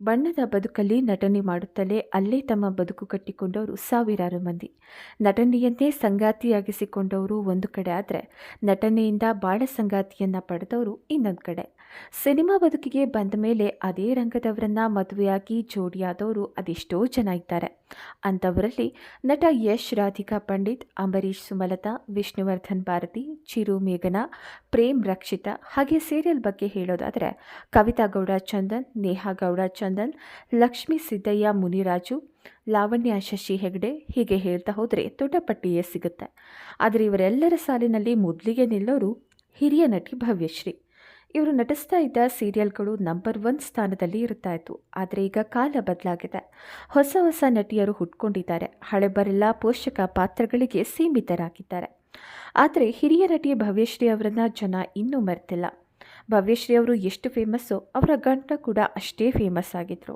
ಬಣ್ಣದ ಬದುಕಲ್ಲಿ ನಟನೆ ಮಾಡುತ್ತಲೇ ಅಲ್ಲೇ ತಮ್ಮ ಬದುಕು ಕಟ್ಟಿಕೊಂಡವರು ಸಾವಿರಾರು ಮಂದಿ. ನಟನೆಯನ್ನೇ ಸಂಗಾತಿಯಾಗಿಸಿಕೊಂಡವರು ಒಂದು ಕಡೆ ಆದರೆ ನಟನೆಯಿಂದ ಬಾಳ ಸಂಗಾತಿಯನ್ನು ಪಡೆದವರು ಇನ್ನೊಂದು ಕಡೆ. ಸಿನಿಮಾ ಬದುಕಿಗೆ ಬಂದ ಮೇಲೆ ಅದೇ ರಂಗದವರನ್ನ ಮದುವೆಯಾಗಿ ಜೋಡಿಯಾದವರು ಅದೆಷ್ಟೋ ಜನ ಇದ್ದಾರೆ. ಅಂಥವರಲ್ಲಿ ನಟ ಯಶ್ ರಾಧಿಕಾ ಪಂಡಿತ್, ಅಂಬರೀಷ್ ಸುಮಲತಾ, ವಿಷ್ಣುವರ್ಧನ್ ಭಾರತಿ, ಚಿರು ಮೇಘನಾ, ಪ್ರೇಮ್ ರಕ್ಷಿತಾ ಹಾಗೆ ಸೀರಿಯಲ್ ಬಗ್ಗೆ ಹೇಳೋದಾದರೆ ಕವಿತಾ ಗೌಡ ಚಂದನ್, ನೇಹಾ ಗೌಡ ಚಂದನ್, ಲಕ್ಷ್ಮೀ ಸಿದ್ದಯ್ಯ ಮುನಿರಾಜು, ಲಾವಣ್ಯ ಶಶಿ ಹೆಗಡೆ ಹೀಗೆ ಹೇಳ್ತಾ ಹೋದರೆ ದೊಡ್ಡ ಪಟ್ಟಿಯೇ ಸಿಗುತ್ತೆ. ಆದರೆ ಇವರೆಲ್ಲರ ಸಾಲಿನಲ್ಲಿ ಮೊದಲಿಗೆ ನಿಲ್ಲೋರು ಹಿರಿಯ ನಟಿ ಭವ್ಯಶ್ರೀ. ಇವರು ನಟಿಸ್ತಾ ಇದ್ದ ಸೀರಿಯಲ್ಗಳು ನಂಬರ್ ಒನ್ ಸ್ಥಾನದಲ್ಲಿ ಇರ್ತಾ ಇತ್ತು. ಆದರೆ ಈಗ ಕಾಲ ಬದಲಾಗಿದೆ. ಹೊಸ ಹೊಸ ನಟಿಯರು ಹುಟ್ಕೊಂಡಿದ್ದಾರೆ. ಹಳೆಬರೆಲ್ಲ ಪೋಷಕ ಪಾತ್ರಗಳಿಗೆ ಸೀಮಿತರಾಗಿದ್ದಾರೆ. ಆದರೆ ಹಿರಿಯ ನಟಿ ಭವ್ಯಶ್ರೀ ಅವರನ್ನು ಜನ ಇನ್ನೂ ಮರೆತಿಲ್ಲ. ಭವ್ಯಶ್ರೀ ಅವರು ಎಷ್ಟು ಫೇಮಸ್ಸೋ ಅವರ ಗಂಡ ಕೂಡ ಅಷ್ಟೇ ಫೇಮಸ್ ಆಗಿದ್ದರು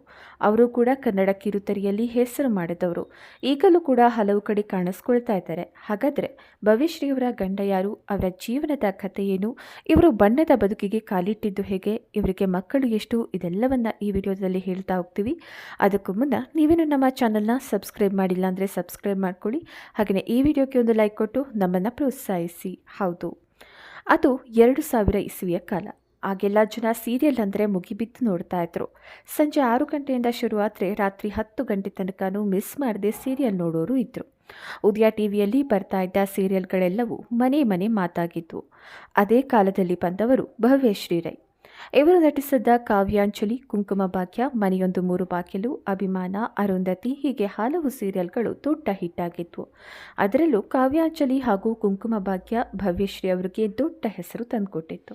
ಅವರು ಕೂಡ ಕನ್ನಡ ಕಿರುತೆರೆಯಲ್ಲಿ ಹೆಸರು ಮಾಡಿದವರು. ಈಗಲೂ ಕೂಡ ಹಲವು ಕಡೆ ಕಾಣಿಸ್ಕೊಳ್ತಾ ಇದ್ದಾರೆ. ಹಾಗಾದರೆ ಭವ್ಯಶ್ರೀ ಅವರ ಗಂಡ ಯಾರು, ಅವರ ಜೀವನದ ಕಥೆ ಏನು, ಇವರು ಬಣ್ಣದ ಬದುಕಿಗೆ ಕಾಲಿಟ್ಟಿದ್ದು ಹೇಗೆ, ಇವರಿಗೆ ಮಕ್ಕಳು ಎಷ್ಟು, ಇದೆಲ್ಲವನ್ನು ಈ ವಿಡಿಯೋದಲ್ಲಿ ಹೇಳ್ತಾ ಹೋಗ್ತೀವಿ. ಅದಕ್ಕೂ ಮುನ್ನ ನೀವೇನು ನಮ್ಮ ಚಾನಲ್ನ ಸಬ್ಸ್ಕ್ರೈಬ್ ಮಾಡಿಲ್ಲ ಅಂದರೆ ಸಬ್ಸ್ಕ್ರೈಬ್ ಮಾಡ್ಕೊಳ್ಳಿ. ಹಾಗೆಯೇ ಈ ವಿಡಿಯೋಕ್ಕೆ ಒಂದು ಲೈಕ್ ಕೊಟ್ಟು ನಮ್ಮನ್ನು ಪ್ರೋತ್ಸಾಹಿಸಿ. ಹೌದು. ಅದು ಎರಡು ಸಾವಿರ ಇಸುವಿಯ ಕಾಲ. ಆಗೆಲ್ಲ ಜನ ಸೀರಿಯಲ್ ಅಂದರೆ ಮುಗಿಬಿದ್ದು ನೋಡ್ತಾ ಇದ್ರು. ಸಂಜೆ ಆರು ಗಂಟೆಯಿಂದ ಶುರುವಾದರೆ ರಾತ್ರಿ ಹತ್ತು ಗಂಟೆ ತನಕನೂ ಮಿಸ್ ಮಾಡದೆ ಸೀರಿಯಲ್ ನೋಡೋರು ಇದ್ದರು ಉದಯ ಟಿವಿಯಲ್ಲಿ ಬರ್ತಾ ಇದ್ದ ಸೀರಿಯಲ್ಗಳೆಲ್ಲವೂ ಮನೆ ಮನೆ ಮಾತಾಗಿದ್ವು. ಅದೇ ಕಾಲದಲ್ಲಿ ಬಂದವರು ಭವ್ಯಶ್ರೀ ರೈ ಇವರು ನಟಿಸಿದ್ದ ಕಾವ್ಯಾಂಜಲಿ, ಕುಂಕುಮ ಭಾಗ್ಯ, ಮನೆಯೊಂದು ಮೂರು ಬಾಗಿಲು, ಅಭಿಮಾನ, ಅರುಂಧತಿ, ಹೀಗೆ ಹಲವು ಸೀರಿಯಲ್ಗಳು ದೊಡ್ಡ ಹಿಟ್ಟಾಗಿದ್ವು. ಅದರಲ್ಲೂ ಕಾವ್ಯಾಂಜಲಿ ಹಾಗೂ ಕುಂಕುಮ ಭಾಗ್ಯ ಭವ್ಯಶ್ರೀ ಅವರಿಗೆ ದೊಡ್ಡ ಹೆಸರು ತಂದುಕೊಟ್ಟಿತ್ತು.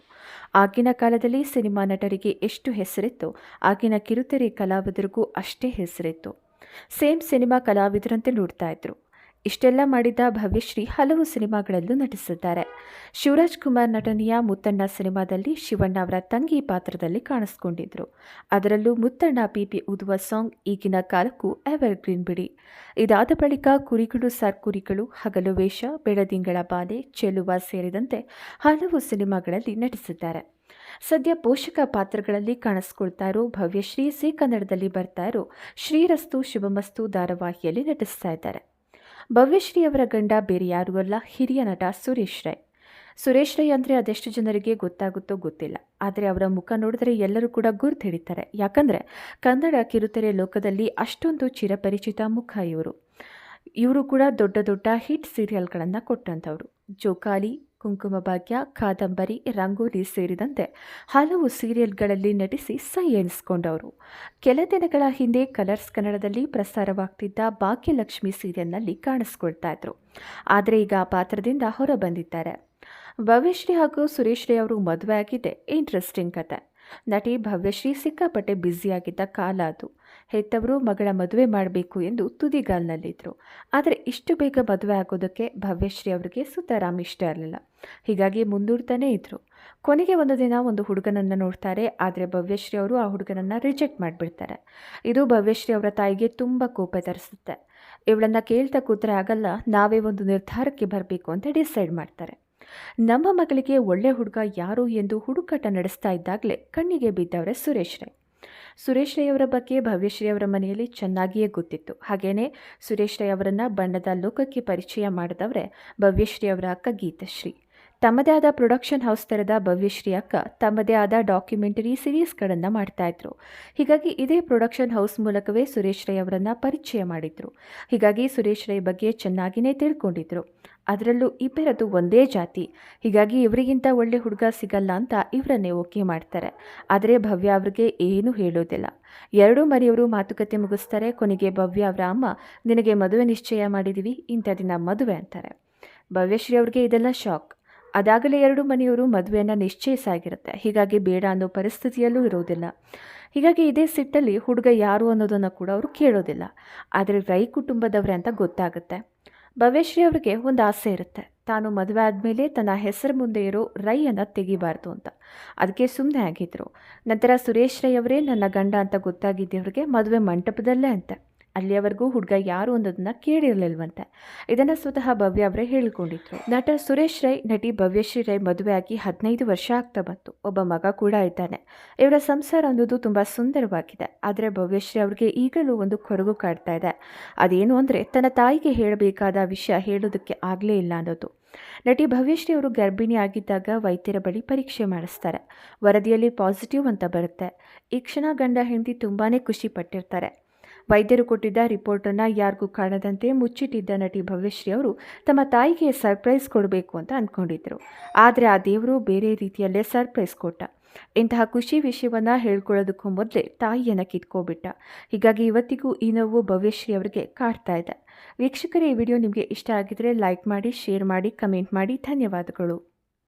ಆಗಿನ ಕಾಲದಲ್ಲಿ ಸಿನಿಮಾ ನಟರಿಗೆ ಎಷ್ಟು ಹೆಸರಿತ್ತು ಆಗಿನ ಕಿರುತೆರೆ ಕಲಾವಿದರಿಗೂ ಅಷ್ಟೇ ಹೆಸರಿತ್ತು. ಸೇಮ್ ಸಿನಿಮಾ ಕಲಾವಿದರಂತೆ ನೋಡ್ತಾ ಇದ್ರು. ಇಷ್ಟೆಲ್ಲ ಮಾಡಿದ ಭವ್ಯಶ್ರೀ ಹಲವು ಸಿನಿಮಾಗಳಲ್ಲೂ ನಟಿಸಿದ್ದಾರೆ. ಶಿವರಾಜ್ ಕುಮಾರ್ ನಟನೆಯ ಮುತ್ತಣ್ಣ ಸಿನಿಮಾದಲ್ಲಿ ಶಿವಣ್ಣ ಅವರ ತಂಗಿ ಪಾತ್ರದಲ್ಲಿ ಕಾಣಿಸ್ಕೊಂಡಿದ್ರು. ಅದರಲ್ಲೂ ಮುತ್ತಣ್ಣ ಪಿಪಿ ಊದುವ ಸಾಂಗ್ ಈಗಿನ ಕಾಲಕ್ಕೂ ಎವರ್ ಗ್ರೀನ್ ಬಿಡಿ. ಇದಾದ ಬಳಿಕ ಕುರಿಗಳು ಸರ್ ಕುರಿಗಳು ಹಗಲು ವೇಷ, ಬೆಳದಿಂಗಳ ಬಾಲೆ, ಚೆಲುವ ಸೇರಿದಂತೆ ಹಲವು ಸಿನಿಮಾಗಳಲ್ಲಿ ನಟಿಸಿದ್ದಾರೆ. ಸದ್ಯ ಪೋಷಕ ಪಾತ್ರಗಳಲ್ಲಿ ಕಾಣಿಸ್ಕೊಳ್ತಾ ಇರೋ ಭವ್ಯಶ್ರೀ ಸಿ ಕನ್ನಡದಲ್ಲಿ ಬರ್ತಾ ಇರೋ ಶ್ರೀರಸ್ತು ಶುಭಮಸ್ತು ಧಾರಾವಾಹಿಯಲ್ಲಿ ನಟಿಸ್ತಾ ಇದ್ದಾರೆ. ಭವ್ಯಶ್ರೀ ಅವರ ಗಂಡ ಬೇರೆ ಯಾರೂ ಅಲ್ಲ, ಹಿರಿಯ ನಟ ಸುರೇಶ್ ರೈ. ಸುರೇಶ್ ರೈ ಅಂದರೆ ಅದೆಷ್ಟು ಜನರಿಗೆ ಗೊತ್ತಾಗುತ್ತೋ ಗೊತ್ತಿಲ್ಲ. ಆದರೆ ಅವರ ಮುಖ ನೋಡಿದ್ರೆ ಎಲ್ಲರೂ ಕೂಡ ಗುರ್ತು ಹಿಡಿತಾರೆ. ಯಾಕಂದರೆ ಕನ್ನಡ ಕಿರುತೆರೆ ಲೋಕದಲ್ಲಿ ಅಷ್ಟೊಂದು ಚಿರಪರಿಚಿತ ಮುಖ ಇವರು. ಇವರು ಕೂಡ ದೊಡ್ಡ ದೊಡ್ಡ ಹಿಟ್ ಸೀರಿಯಲ್ಗಳನ್ನು ಕೊಟ್ಟಂಥವ್ರು. ಜೋಕಾಲಿ, ಕುಂಕುಮ ಭಾಗ್ಯ, ಕಾದಂಬರಿ, ರಂಗೋಲಿ ಸೇರಿದಂತೆ ಹಲವು ಸೀರಿಯಲ್ಗಳಲ್ಲಿ ನಟಿಸಿ ಸೈ ಎನಿಸ್ಕೊಂಡವರು. ಕೆಲ ದಿನಗಳ ಹಿಂದೆ ಕಲರ್ಸ್ ಕನ್ನಡದಲ್ಲಿ ಪ್ರಸಾರವಾಗ್ತಿದ್ದ ಭಾಗ್ಯಲಕ್ಷ್ಮಿ ಸೀರಿಯಲ್ನಲ್ಲಿ ಕಾಣಿಸ್ಕೊಳ್ತಾ ಇದ್ರು. ಆದರೆ ಈಗ ಆ ಪಾತ್ರದಿಂದ ಹೊರಬಂದಿದ್ದಾರೆ ಭವ್ಯಶ್ರೀ ಹಾಗೂ ಸುರೇಶ್ರೀ ಅವರು ಮದುವೆ ಆಗಿದೆ ಇಂಟ್ರೆಸ್ಟಿಂಗ್ ಕತೆ. ನಟಿ ಭವ್ಯಶ್ರೀ ಸಿಕ್ಕಾಪಟ್ಟೆ ಬ್ಯುಸಿಯಾಗಿದ್ದ ಕಾಲ ಅದು. ಹೆತ್ತವರು ಮಗಳ ಮದುವೆ ಮಾಡಬೇಕು ಎಂದು ತುದಿಗಾಲ್ನಲ್ಲಿದ್ದರು ಆದರೆ ಇಷ್ಟು ಬೇಗ ಮದುವೆ ಆಗೋದಕ್ಕೆ ಭವ್ಯಶ್ರೀ ಅವರಿಗೆ ಸುತಾರಾಮ್ ಇಷ್ಟ ಇರಲಿಲ್ಲ. ಹೀಗಾಗಿ ಮುಂದೂಡ್ತಾನೇ ಇದ್ದರು ಕೊನೆಗೆ ಒಂದು ದಿನ ಒಂದು ಹುಡುಗನನ್ನು ನೋಡ್ತಾರೆ, ಆದರೆ ಭವ್ಯಶ್ರೀ ಅವರು ಆ ಹುಡುಗನನ್ನು ರಿಜೆಕ್ಟ್ ಮಾಡಿಬಿಡ್ತಾರೆ. ಇದು ಭವ್ಯಶ್ರೀ ಅವರ ತಾಯಿಗೆ ತುಂಬ ಕೋಪ ತರಿಸುತ್ತೆ. ಇವಳನ್ನು ಕೇಳ್ತಾ ಕೂತ್ರೆ ಆಗಲ್ಲ, ನಾವೇ ಒಂದು ನಿರ್ಧಾರಕ್ಕೆ ಬರಬೇಕು ಅಂತ ಡಿಸೈಡ್ ಮಾಡ್ತಾರೆ. ನಮ್ಮ ಮಗಳಿಗೆ ಒಳ್ಳೆ ಹುಡುಗ ಯಾರು ಎಂದು ಹುಡುಕಾಟ ನಡೆಸ್ತಾ ಇದ್ದಾಗಲೇ ಕಣ್ಣಿಗೆ ಬಿದ್ದವರೇ ಸುರೇಶ್ ರೈ. ಸುರೇಶ್ ರೈ ಅವರ ಬಗ್ಗೆ ಭವ್ಯಶ್ರೀ ಅವರ ಮನೆಯಲ್ಲಿ ಚೆನ್ನಾಗಿಯೇ ಗೊತ್ತಿತ್ತು. ಹಾಗೆಯೇ ಸುರೇಶ್ ರೈ ಅವರನ್ನು ಬಣ್ಣದ ಲೋಕಕ್ಕೆ ಪರಿಚಯ ಮಾಡಿದವರೇ ಭವ್ಯಶ್ರೀ ಅವರ ಅಕ್ಕ ಗೀತಶ್ರೀ ತಮ್ಮದೇ ಆದ ಪ್ರೊಡಕ್ಷನ್ ಹೌಸ್ ತೆರೆದ ಭವ್ಯಶ್ರೀ ಅಕ್ಕ ತಮ್ಮದೇ ಆದ ಡಾಕ್ಯುಮೆಂಟರಿ ಸಿರೀಸ್ಗಳನ್ನು ಮಾಡ್ತಾಯಿದ್ರು ಹೀಗಾಗಿ ಇದೇ ಪ್ರೊಡಕ್ಷನ್ ಹೌಸ್ ಮೂಲಕವೇ ಸುರೇಶ್ ರೈ ಅವರನ್ನು ಪರಿಚಯ ಮಾಡಿದರು. ಹೀಗಾಗಿ ಸುರೇಶ್ ರೈ ಬಗ್ಗೆ ಚೆನ್ನಾಗಿಯೇ ತಿಳ್ಕೊಂಡಿದ್ರು. ಅದರಲ್ಲೂ ಇಬ್ಬರದು ಒಂದೇ ಜಾತಿ. ಹೀಗಾಗಿ ಇವರಿಗಿಂತ ಒಳ್ಳೆ ಹುಡುಗ ಸಿಗಲ್ಲ ಅಂತ ಇವರನ್ನೇ ಓಕೆ ಮಾಡ್ತಾರೆ. ಆದರೆ ಭವ್ಯ ಅವ್ರಿಗೆ ಏನೂ ಹೇಳೋದಿಲ್ಲ. ಎರಡೂ ಮನೆಯವರು ಮಾತುಕತೆ ಮುಗಿಸ್ತಾರೆ. ಕೊನೆಗೆ ಭವ್ಯ ಅವರ ಅಮ್ಮ, ನಿನಗೆ ಮದುವೆ ನಿಶ್ಚಯ ಮಾಡಿದ್ದೀವಿ ಇಂಥ ದಿನ ಮದುವೆ ಅಂತಾರೆ. ಭವ್ಯಶ್ರೀ ಅವ್ರಿಗೆ ಇದೆಲ್ಲ ಶಾಕ್. ಅದಾಗಲೇ ಎರಡು ಮನೆಯವರು ಮದುವೆಯನ್ನು ನಿಶ್ಚಯಿಸಾಗಿರುತ್ತೆ ಹೀಗಾಗಿ ಬೇಡ ಅನ್ನೋ ಪರಿಸ್ಥಿತಿಯಲ್ಲೂ ಇರೋದಿಲ್ಲ. ಹೀಗಾಗಿ ಇದೇ ಸಿಟ್ಟಲ್ಲಿ ಹುಡುಗ ಯಾರು ಅನ್ನೋದನ್ನು ಕೂಡ ಅವರು ಕೇಳೋದಿಲ್ಲ. ಆದರೆ ರೈ ಕುಟುಂಬದವರೇ ಅಂತ ಗೊತ್ತಾಗುತ್ತೆ. ಭವ್ಯಶ್ರೀ ಅವರಿಗೆ ಒಂದು ಆಸೆ ಇರುತ್ತೆ. ತಾನು ಮದುವೆ ಆದಮೇಲೆ ತನ್ನ ಹೆಸರು ಮುಂದೆ ಇರೋ ರೈಯನ್ನು ತೆಗಿಬಾರ್ದು ಅಂತ. ಅದಕ್ಕೆ ಸುಮ್ಮನೆ ಆಗಿದ್ರು. ನಂತರ ಸುರೇಶ್ ರೈ ಅವರೇ ನನ್ನ ಗಂಡ ಅಂತ ಗೊತ್ತಾಗಿದ್ದವ್ರಿಗೆ ಮದುವೆ ಮಂಟಪದಲ್ಲೇ ಅಂತೆ. ಅಲ್ಲಿಯವರೆಗೂ ಹುಡುಗ ಯಾರು ಅನ್ನೋದನ್ನ ಕೇಳಿರಲಿಲ್ವಂತೆ. ಇದನ್ನು ಸ್ವತಃ ಭವ್ಯ ಅವರೇ ಹೇಳಿಕೊಂಡಿದ್ರು. ನಟ ಸುರೇಶ್ ರೈ ನಟಿ ಭವ್ಯಶ್ರೀ ರೈ ಮದುವೆಯಾಗಿ ಹದಿನೈದು ವರ್ಷ ಆಗ್ತಾ ಬಂತು. ಒಬ್ಬ ಮಗ ಕೂಡ ಇದ್ದಾನೆ. ಇವರ ಸಂಸಾರ ಅನ್ನೋದು ತುಂಬ ಸುಂದರವಾಗಿದೆ. ಆದರೆ ಭವ್ಯಶ್ರೀ ಅವ್ರಿಗೆ ಈಗಲೂ ಒಂದು ಕೊರಗು ಕಾಡ್ತಾ ಇದೆ. ಅದೇನು ಅಂದರೆ ತನ್ನ ತಾಯಿಗೆ ಹೇಳಬೇಕಾದ ವಿಷಯ ಹೇಳೋದಕ್ಕೆ ಆಗಲೇ ಇಲ್ಲ ಅನ್ನೋದು. ನಟಿ ಭವ್ಯಶ್ರೀ ಅವರು ಗರ್ಭಿಣಿ ಆಗಿದ್ದಾಗ ವೈದ್ಯರ ಬಳಿ ಪರೀಕ್ಷೆ ಮಾಡಿಸ್ತಾರೆ. ವರದಿಯಲ್ಲಿ ಪಾಸಿಟಿವ್ ಅಂತ ಬರುತ್ತೆ. ಈ ಕ್ಷಣ ಗಂಡ ಹೆಂಡತಿ ತುಂಬಾ ಖುಷಿ ಪಟ್ಟಿರ್ತಾರೆ. ವೈದ್ಯರು ಕೊಟ್ಟಿದ್ದ ರಿಪೋರ್ಟನ್ನು ಯಾರಿಗೂ ಕಾಣದಂತೆ ಮುಚ್ಚಿಟ್ಟಿದ್ದ ನಟಿ ಭವ್ಯಶ್ರೀ ಅವರು ತಮ್ಮ ತಾಯಿಗೆ ಸರ್ಪ್ರೈಸ್ ಕೊಡಬೇಕು ಅಂತ ಅಂದ್ಕೊಂಡಿದ್ದರು ಆದರೆ ಆ ದೇವರು ಬೇರೆ ರೀತಿಯಲ್ಲೇ ಸರ್ಪ್ರೈಸ್ ಕೊಟ್ಟ. ಇಂತಹ ಖುಷಿ ವಿಷಯವನ್ನು ಹೇಳ್ಕೊಳ್ಳೋದಕ್ಕೂ ಮೊದಲೇ ತಾಯಿಯನ್ನು ಕಿತ್ಕೋಬಿಟ್ಟ. ಹೀಗಾಗಿ ಇವತ್ತಿಗೂ ಈ ನೋವು ಭವ್ಯಶ್ರೀ ಅವರಿಗೆ ಕಾಡ್ತಾ ಇದೆ. ವೀಕ್ಷಕರೇ, ಈ ವಿಡಿಯೋ ನಿಮಗೆ ಇಷ್ಟ ಆಗಿದ್ರೆ ಲೈಕ್ ಮಾಡಿ, ಶೇರ್ ಮಾಡಿ, ಕಮೆಂಟ್ ಮಾಡಿ. ಧನ್ಯವಾದಗಳು.